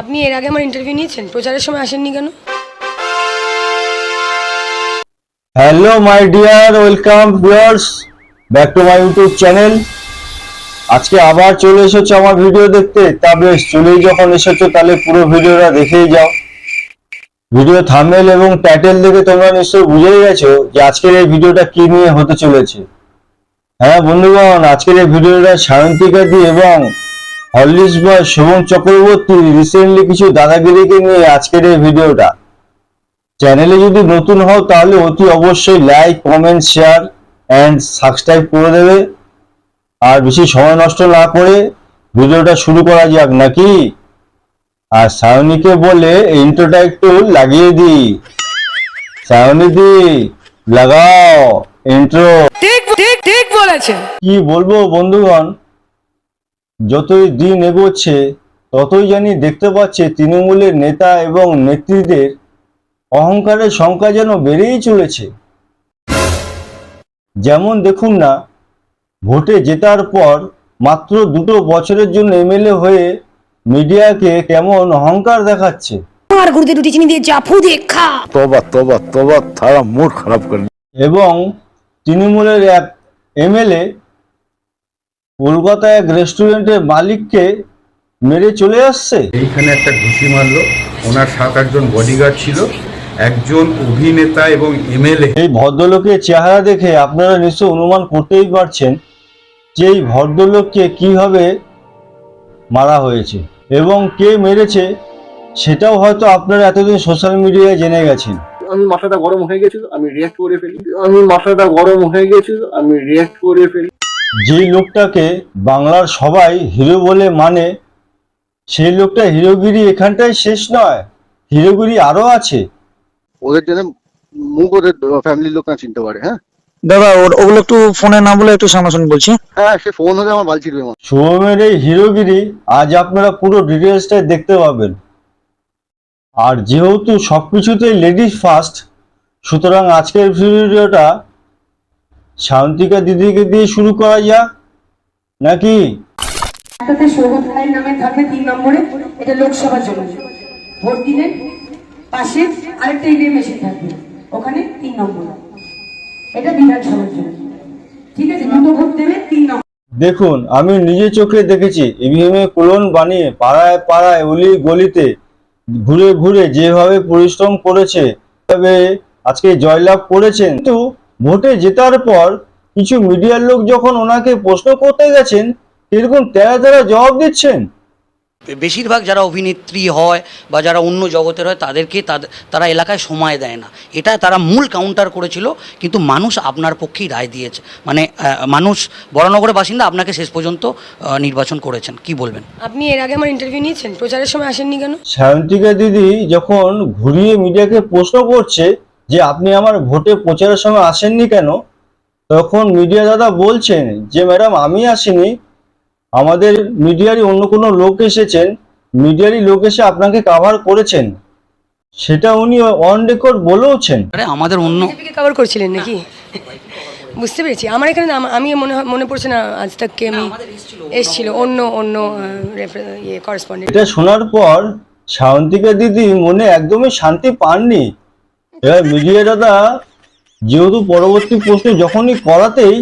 আপনি এর আগে আমার ইন্টারভিউ নিয়েছেন? প্রচারের সময় আসেননি কেন? Hello my dear welcome viewers back to my YouTube channel আজকে আবার চলে এসেছ আমার ভিডিও দেখতে। তা বেশ, চলেই যখন এসেছ, তাহলে পুরো ভিডিওটা দেখেই যাও। ভিডিও থামেল এবং টাইটেল দেখে তোমরা নিশ্চয়ই বুঝেই গেছো যে আজকের এই ভিডিওটা কি নিয়ে হতে চলেছে। হ্যাঁ বন্ধুগণ, আজকের এই ভিডিওটা সায়ন্তিকা দি এবং হলিস বয় শুভম চক্রবর্তী রিসেন্টলি কিছু দাদাগিরিকে নিয়ে আজকের এই ভিডিওটা। চ্যানেলে যদি নতুন হও তাহলে অতি অবশ্যই like comment share and subscribe করে দেবে। আর বেশি সময় নষ্ট না করে ভিডিওটা শুরু করা যাক নাকি? আর সায়নীকে বলে ইন্ট্রোটা একটু লাগিয়ে দিই। সায়নী দি লাগাও ইন্ট্রো ঠিক ঠিক ঠিক বলেছেন কি বলব বন্ধুগণ? যতই দিন এগোচ্ছে ততই জানি দেখতে পাচ্ছে তৃণমূলের নেতা এবং নেত্রীদের অহংকারের সংখ্যা যেন বেড়েই চলেছে। যেমন দেখুন না ভোটে জেতার পর মাত্র দুটো বছরের জন্য এমএলএ হয়ে মিডিয়াকে কেমন অহংকার দেখাচ্ছে। আর তারা খারাপ করে। এবং তৃণমূলের এক এমএলএ কলকাতায় এক রেস্টুরেন্টের মালিককে মেরে চলে আসছে? এইখানে একটা ঘুষি মারলো। ওনার সাত আটজন বডিগার্ড ছিল। একজন অভিনেতা এবং এমএলএ। এই ভদ্রলোকের চেহারা দেখে আপনারা নিশ্চয় অনুমান করতেই পারছেন যে এই ভদ্রলোককে কীভাবে মারা হয়েছে এবং কে মেরেছে সেটাও হয়তো আপনারা এতদিন সোশ্যাল মিডিয়ায় জেনে গেছেন। আমি মাথাটা গরম হয়ে গেছিল আমি রিয়াক্ট করে ফেলি। আমি মাথাটা গরম হয়ে গেছিল আমি রিয়াক্ট করে ফেলি। যেই লোকটাকে বাংলার সবাই হিরো বলে মানে সেই লোকটা হিরোগিরি এখানটাই শেষ নয় হিরোগিরি আরও আছে। ওদের জন্য মুখ ওদের ফ্যামিলির লোক না চিনতে পারে হ্যাঁ? দাদা ওগুলো একটু ফোনে না বলে একটু সামনাসামনি বলছি। হ্যাঁ সে ফোন হলে আমার বাল ছিড়বে আমার শুভমের এই হিরোগিরি আজ আপনারা পুরো ডিটেলসটাই দেখতে পাবেন। আর যেহেতু সবকিছুতেই লেডিস ফার্স্ট সুতরাং আজকের ভিডিওটা শান্তিকা দিদিকে দিয়ে শুরু করা যাক। নাকি? একটাতে সৌগত রায়ের নামে থাকবে তিন নম্বরে এটা লোকসভার জন্য। ভোট দিলেন পাশে আরেকটা ইভিএম মেশিন থাকবে ওখানে তিন নম্বর। এটা বিধানসভার জন্য। ঠিক আছে দুটো ভোট দেবে তিন নম্বর। দেখুন আমি নিজে চোখে দেখেছি ইভিএম এ কোলন বানিয়ে পাড়ায় পাড়ায় অলি গলিতে ঘুরে ঘুরে যেভাবে পরিশ্রম করেছে তবে আজকে জয়লাভ করেছেন। কিন্তু ভোটে জেতার পর কিছু মিডিয়ার লোক যখন ওনাকে প্রশ্ন করতে গেছেন এরকম তেরা তেরা জবাব দিচ্ছেন। বেশিরভাগ যারা অভিনেত্রী হয় বা যারা অন্য জগতের হয় তাদেরকে তাদের তারা এলাকায় সময় দেয় না। এটা তারা মূল কাউন্টার করেছিল কিন্তু মানুষ আপনার পক্ষেই রায় দিয়েছে। মানে মানুষ বরানগরের বাসিন্দা আপনাকে শেষ পর্যন্ত নির্বাচন করেছেন। কি বলবেন? আপনি এর আগে আমার ইন্টারভিউ নিয়েছেন প্রচারের সময় আসেননি কেন? সায়ন্তিকা দিদি যখন ঘুরিয়ে মিডিয়াকে প্রশ্ন করছে যে আপনি আমার ভোটে প্রচারের সময় আসেননি কেন? তখন মিডিয়া দাদা বলছেন যে ম্যাডাম আমি আসিনি। আমাদের মিডিয়ারই অন্য কোনো লোক এসেছেন। মিডিয়ারই লোক এসে আপনাকে কাভার করেছেন। সেটা উনি অন রেকর্ড বলেওছেন। আরে আমাদের অন্য কভার করছিলেন নাকি? বুঝতে পেরেছি। আমার এখানে আমি মনে হয় মনে পড়ছে না আজ তাককে আমি এসছিল অন্য অন্য ইয়ে করেসপন্ডেন্ট এটা শোনার পর শান্তিকা দিদি মনে একদমই শান্তি পাননি। এবার মিডিয়া দাদা যেহেতু পরবর্তী প্রশ্ন যখনই করাতেই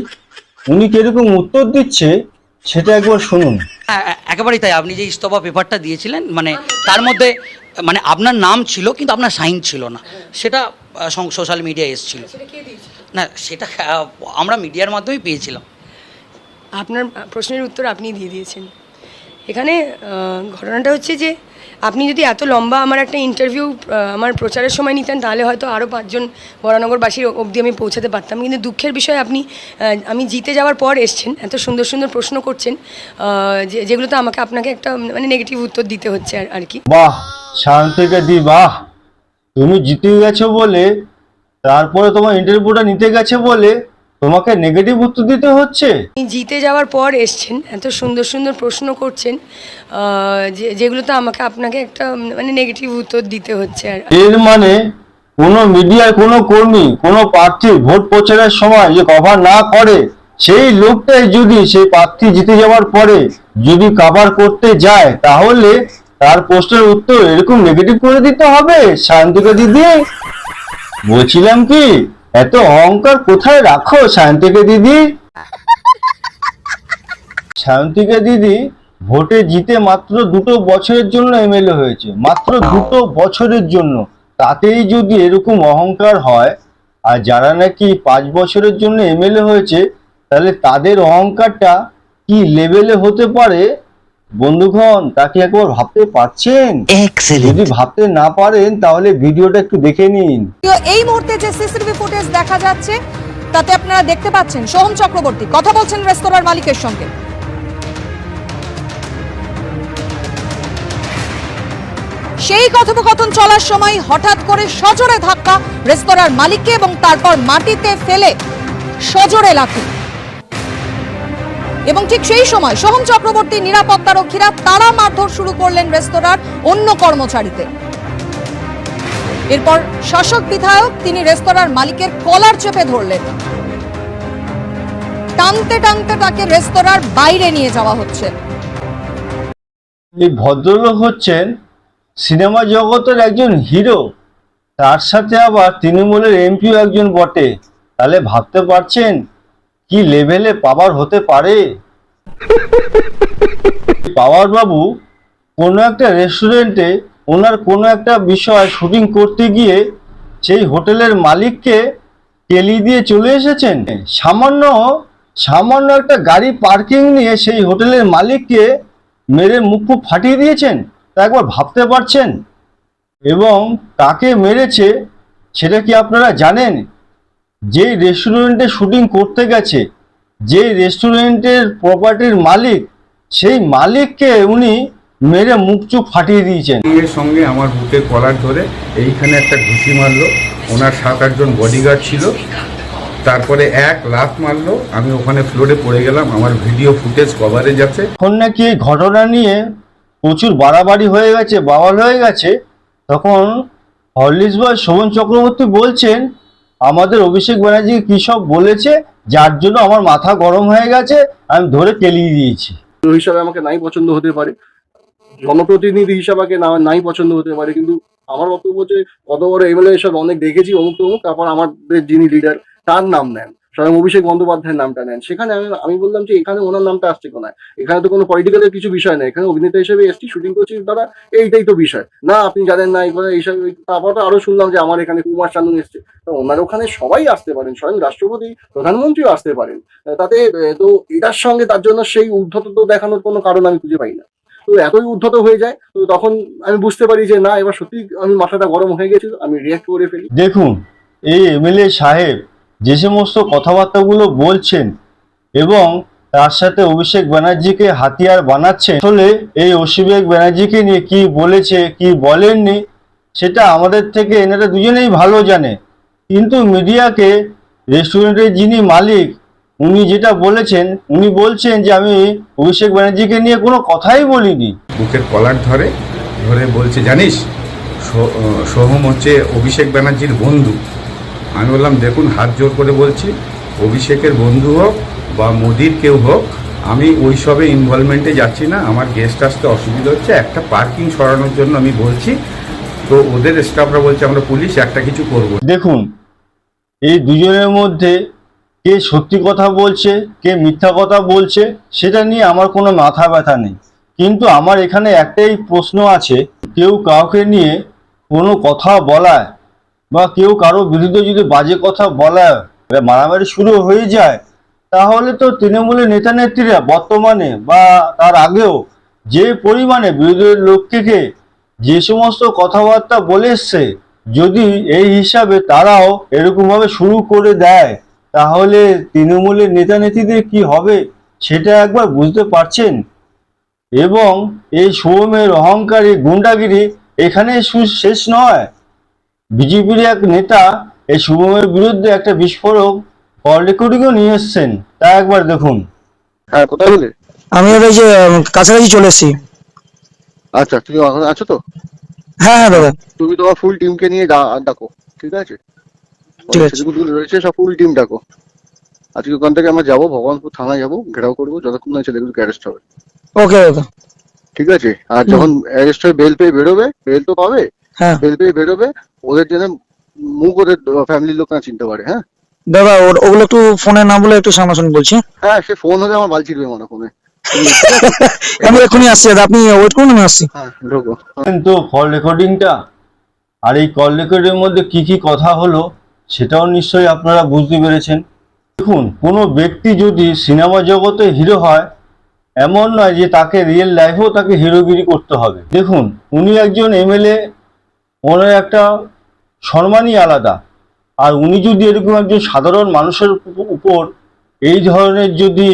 উনি কীরকম উত্তর দিচ্ছে সেটা একবার শুনুন। হ্যাঁ, একেবারেই তাই। আপনি যে ইস্তফা পেপারটা দিয়েছিলেন মানে তার মধ্যে মানে আপনার নাম ছিল কিন্তু আপনার সাইন ছিল না। সেটা সোশ্যাল মিডিয়ায় এসেছিল। না সেটা আমরা মিডিয়ার মাধ্যমেই পেয়েছিলাম। আপনার প্রশ্নের উত্তর আপনি দিয়ে দিয়েছেন। এখানে ঘটনাটা হচ্ছে যে আপনি যদি এত লম্বা আমার একটা ইন্টারভিউ আমার প্রচারের সময় নিতেন তাহলে হয়তো আরও পাঁচজন বরানগরবাসীর অবধি আমি পৌঁছাতে পারতাম। কিন্তু দুঃখের বিষয় আপনি আমি জিতে যাওয়ার পর এসছেন এত সুন্দর সুন্দর প্রশ্ন করছেন আহ, যে যেগুলোতে আমাকে আপনাকে একটা মানে নেগেটিভ উত্তর দিতে হচ্ছে আর- কি। বাহ শান্তিকা দি বাহ। তুমি জিতে গেছো বলে তারপরে তোমার ইন্টারভিউটা নিতে গেছে বলে তোমাকে নেগেটিভ উত্তর দিতে হচ্ছে? জিতে যাওয়ার পর এসছেন এত সুন্দর সুন্দর প্রশ্ন করছেন আহ, যে যেগুলোতে আমাকে আপনাকে একটা মানে নেগেটিভ উত্তর দিতে হচ্ছে আর এর মানে কোনো মিডিয়ার কোনো কর্মী কোনো প্রার্থী ভোট প্রচারের সময় যে কভার না করে সেই লোকটাই যদি সেই প্রার্থী জিতে যাওয়ার পরে যদি কভার করতে যায় তাহলে তার প্রশ্নের উত্তর এরকম নেগেটিভ করে দিতে হবে শান্তিকা দিদি। বলছিলাম কি? এত অহংকার কোথায় রাখো, শান্তিকা দিদি? শান্তিকা দিদি, ভোটে জিতে মাত্র দুটো বছরের জন্য এমএলএ হয়েছে। মাত্র দুটো বছরের জন্য। তাতেই যদি এরকম অহংকার হয়, আর যারা নাকি পাঁচ বছরের জন্য এমএলএ হয়েছে, তাহলে তাদের অহংকারটা কি লেভেলে হতে পারে? বন্ধুগণ তাকে একবার ভাবতে পারছেন? যদি ভাবতে না পারেন তাহলে ভিডিওটা একটু দেখে নিন। এই মুহূর্তে যে সিসিটিভি ফুটেজ দেখা যাচ্ছে তাতে আপনারা দেখতে পাচ্ছেন সোহম চক্রবর্তী। কথা বলছেন রেস্তোরাঁর মালিকের সঙ্গে। সেই কথোপকথন চলার সময় হঠাৎ করে সজোরে ধাক্কা রেস্তোরাঁর মালিককে এবং তারপর মাটিতে ফেলে সজোরে লাথি। এবং ঠিক সেই সময় সোহম চক্রবর্তী নিরাপত্তারক্ষীরা তারা মারধর শুরু করলেন রেস্তোরাঁর অন্য কর্মচারীতে। এরপর শাসক বিধায়ক, তিনি রেস্তোরাঁর মালিকের কলার চেপে ধরলেন। টানতে টানতে তাকে রেস্তোরাঁর বাইরে নিয়ে যাওয়া হচ্ছে। ভদ্রলোক হচ্ছেন, সিনেমা জগতের একজন হিরো। তার সাথে আবার তৃণমূলের এমপিও একজন বটে। তাহলে ভাবতে পারছেন কি লেভেলে পাওয়ার হতে পারে? পাওয়ার বাবু, কোনো একটা রেস্টুরেন্টে ওনার কোনো একটা বিষয় শুটিং করতে গিয়ে সেই হোটেলের মালিককে টেলি দিয়ে চলে এসেছেন। সামান্য সামান্য একটা গাড়ি পার্কিং নিয়ে সেই হোটেলের মালিককে মেরে মুখ ফুক ফাটিয়ে দিয়েছেন। তা একবার ভাবতে পারছেন? এবং কাকে মেরেছে, সেটা কি আপনারা জানেন? যেই রেস্টুরেন্টে শুটিং করতে গেছে যেই রেস্টুরেন্টের প্রপার্টির মালিক সেই মালিককে উনি মেরে মুখ চুপ ফাটিয়ে দিয়েছেন। সঙ্গে সঙ্গে আমার বুকে কলার ধরে এইখানে একটা ঘুষি মারলো ওনার সাত আটজন বডিগার্ড ছিল। তারপরে এক লাফ মারলো আমি ওখানে ফ্লোরে পড়ে গেলাম আমার ভিডিও ফুটেজ কভারেজ আছে। এখন নাকি এই ঘটনা নিয়ে প্রচুর বাড়াবাড়ি হয়ে গেছে বাওয়াল হয়ে গেছে। তখন হরলিক্স বয় শোভন চক্রবর্তী বলছেন আমাদের অভিষেক ব্যানার্জি কি সব বলেছে? যার জন্য আমার মাথা গরম হয়ে গেছে, আমি ধরে কেলিয়ে দিয়েছি। হিসাবে আমাকে নাই পছন্দ হতে পারে। জনপ্রতিনিধি হিসাবে না নাই পছন্দ হতে পারে। কিন্তু আমার বক্তব্য হচ্ছে কত বড় এমএলএ এসব অনেক দেখেছি অমুক তমুক তারপর আমাদের যিনি লিডার তার নাম নেন, স্বয়ং অভিষেক বন্দ্যোপাধ্যায়ের নামটা নেন। সেখানে আমি আমি বললাম যে এখানে ওনার নামটা আসছে কোনায়? এখানে তো কোনো পলিটিক্যালের কিছু বিষয় নেই। এখানে অভিনেতা হিসেবে এসছি শুটিং করছি, দাদা, এইটাই তো বিষয়। না, আপনি জানেন না এইখানে এইসব তারপর আরও শুনলাম যে আমার এখানে কুমার শানু এসছে। তো ওনার ওখানে সবাই আসতে পারেন, স্বয়ং রাষ্ট্রপতি, প্রধানমন্ত্রীও আসতে পারেন। তাতে তো এটার সঙ্গে তার জন্য সেই উদ্ধত তো দেখানোর কোনো কারণ আমি খুঁজে পাই না। তো এতই উদ্ধত হয়ে যায়, তো তখন আমি বুঝতে পারি যে না, এবার সত্যি আমি মাথাটা গরম হয়ে গেছিল, আমি রিয়াক্ট করে ফেলি। দেখুন, এই এমএলএ সাহেব যে সমস্ত কথাবার্তাগুলো বলছেন এবং তার সাথে অভিষেক ব্যানার্জিকে হাতিয়ার বানাচ্ছেন আসলে এই অভিষেক ব্যানার্জিকে নিয়ে কি বলেছে, কি বলেননি, সেটা আমাদের থেকে এনারা দুজনেই ভালো জানে। কিন্তু মিডিয়াকে, রেস্টুরেন্টের যিনি মালিক, উনি যেটা বলেছেন, উনি বলছেন যে আমি অভিষেক ব্যানার্জিকে নিয়ে কোনো কথাই বলিনি। বুকের কলার ধরে ধরে বলছে, জানিস সোহম হচ্ছে অভিষেক ব্যানার্জির বন্ধু। আমি বললাম, দেখুন, হাত জোর করে বলছি, অভিষেকের বন্ধু হোক বা মোদির কেউ হোক, আমি ওই সবে ইনভলভমেন্টে যাচ্ছি না, আমার গেস্ট আসতে অসুবিধা হচ্ছে, একটা পার্কিং সরানোর জন্য আমি বলছি। তো ওদের স্টাফরা বলছে, আমরা পুলিশ একটা কিছু করব দেখুন, এই দুজনের মধ্যে কে সত্যি কথা বলছে, কে মিথ্যা কথা বলছে, সেটা নিয়ে আমার কোনো মাথা ব্যথা নেই। কিন্তু আমার এখানে একটাই প্রশ্ন আছে, কেউ কাউকে নিয়ে কোনো কথা বলায় বা কেউ কারও বিরুদ্ধে যদি বাজে কথা বলা মারামারি শুরু হয়ে যায়, তাহলে তো তৃণমূলের নেতা নেত্রীরা বর্তমানে বা তার আগেও যে পরিমাণে বিরোধী লোককে যে সমস্ত কথাবার্তা বলে এসছে, যদি এই হিসাবে তারাও এরকমভাবে শুরু করে দেয়, তাহলে তৃণমূলের নেতা নেত্রীদের কি হবে, সেটা একবার বুঝতে পারছেন? এবং এই সৌমের অহংকারী গুন্ডাগিরি এখানে শেষ নয়। বিজেপির এক নেতা এই শুভমের বিরুদ্ধে একটা বিস্ফোরক কল রেকর্ডিংও নিয়ে এসছেন। তা একবার দেখুন। হ্যাঁ কোথায় বলে আমি ওই যে কাছাকাছি চলে এসেছি। আচ্ছা তুমি এখন আছো তো? হ্যাঁ হ্যাঁ দাদা। তুমি তোমার ফুল টিমকে নিয়ে ডা- ডাকো ঠিক আছে? ঠিক আছে। রয়েছে সব ফুল টিম ডাকো। আজকে ওখান থেকে আমরা যাব ভগবানপুর থানায় যাব ঘেরাও করব যতক্ষণ না ছেলেগুলোকে অ্যারেস্ট হবে। ওকে দাদা। ঠিক আছে? আর যখন অ্যারেস্ট হয়ে বেল পেয়ে বেরোবে বেল তো পাবে হ্যাঁ। পেয়ে বেরোবে ওদের জন্য মুখ ওদের ফ্যামিলির লোক না চিনতে পারে হ্যাঁ? দাদা ওগুলো একটু ফোনে না বলে একটু সামনাসামনি বলছি। হ্যাঁ সে ফোন হলে আমার বাল ছিড়বে মনে ফোনে আমি এক্ষুনি আসছি দাদা আপনি ওয়েট করুন আমি আসছি। হ্যাঁ ঢোকো। তো কল রেকর্ডিংটা আর এই কল রেকর্ডিংয়ের মধ্যে কি কি কথা হলো সেটাও নিশ্চয়ই আপনারা বুঝতে পেরেছেন। দেখুন কোনো ব্যক্তি যদি সিনেমা জগতে হিরো হয় এমন নয় যে তাকে রিয়েল লাইফেও তাকে হিরোগিরি করতে হবে। দেখুন উনি একজন এমএলএ ওনার একটা সম্মানই আলাদা। আর উনি যদি এরকম একজন সাধারণ মানুষের উপর এই ধরনের যদি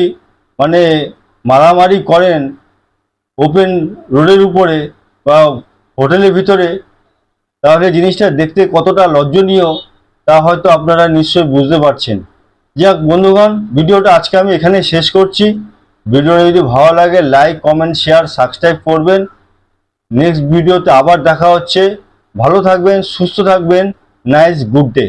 মানে মারামারি করেন ওপেন রোডের উপরে বা হোটেলের ভিতরে, তাহলে জিনিসটা দেখতে কতটা লজ্জনীয় তা হয়তো আপনারা নিশ্চয়ই বুঝতে পারছেন। যাক বন্ধুগণ, ভিডিওটা আজকে আমি এখানে শেষ করছি। ভিডিওটা যদি ভালো লাগে লাইক কমেন্ট শেয়ার সাবস্ক্রাইব করবেন। নেক্সট ভিডিওতে আবার দেখা হচ্ছে। ভালো থাকবেন সুস্থ থাকবেন। Nice good day